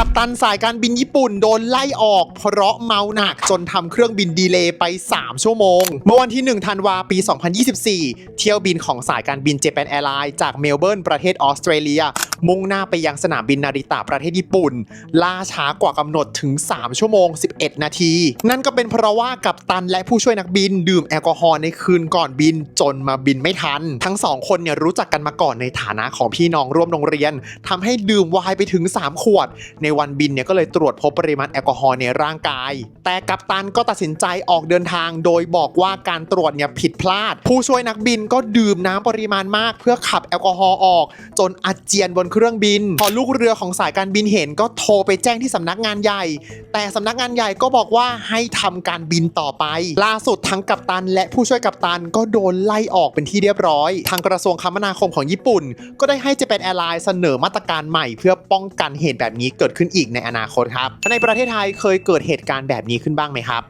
กัปตันสายการบินญี่ปุ่นโดนไล่ออก เพราะเมาหนักจนทำเครื่องบินดีเลย์ไป 3 ชั่วโมง เมื่อวันที่1ธันวาปี 2024 เที่ยวบินของสายการบินเจแปนแอร์ไลน์จากเมลเบิร์นประเทศออสเตรเลีย มุ่งหน้าไปยังสนามบินนาริตะประเทศญี่ปุ่น ล่าช้ากว่ากำหนดถึง 3 ชั่วโมง 11 นาที นั่นก็เป็นเพราะว่ากัปตันและผู้ช่วยนักบินดื่มแอลกอฮอล์ในคืนก่อนบินจนมาบินไม่ทัน ทั้งสองคนเนี่ยรู้จักกันมาก่อนในฐานะของพี่น้องร่วมโรงเรียนทำให้ดื่มไวน์ไปถึง 3 ขวด ในวันบินเนี่ยก็เลยตรวจพบปริมาณแอลกอฮอล์ในร่างกาย แต่กัปตันก็ตัดสินใจออกเดินทาง โดยบอกว่าการตรวจเนี่ยผิดพลาด ผู้ช่วยนักบินก็ดื่มน้ำปริมาณมาก เพื่อขับแอลกอฮอล์ออก จนอาเจียนบนเครื่องบิน พอลูกเรือของสายการบินเห็นก็โทรไปแจ้งที่สำนักงานใหญ่ แต่สำนักงานใหญ่ก็บอกว่าให้ทำการบินต่อไป ล่าสุดทั้งกัปตัน และผู้ช่วยกัปตันก็โดนไล่ออกเป็นที่เรียบร้อย ทางกระทรวงคมนาคมของญี่ปุ่น ก็ได้ให้เจแปนแอร์ไลน์เสนอมาตรการใหม่ เพื่อป้องกันเหตุแบบนี้เกิดขึ้นอีกในอนาคตครับในประเทศไทยเคยเกิดเหตุการณ์แบบนี้ขึ้นบ้างไหมครับ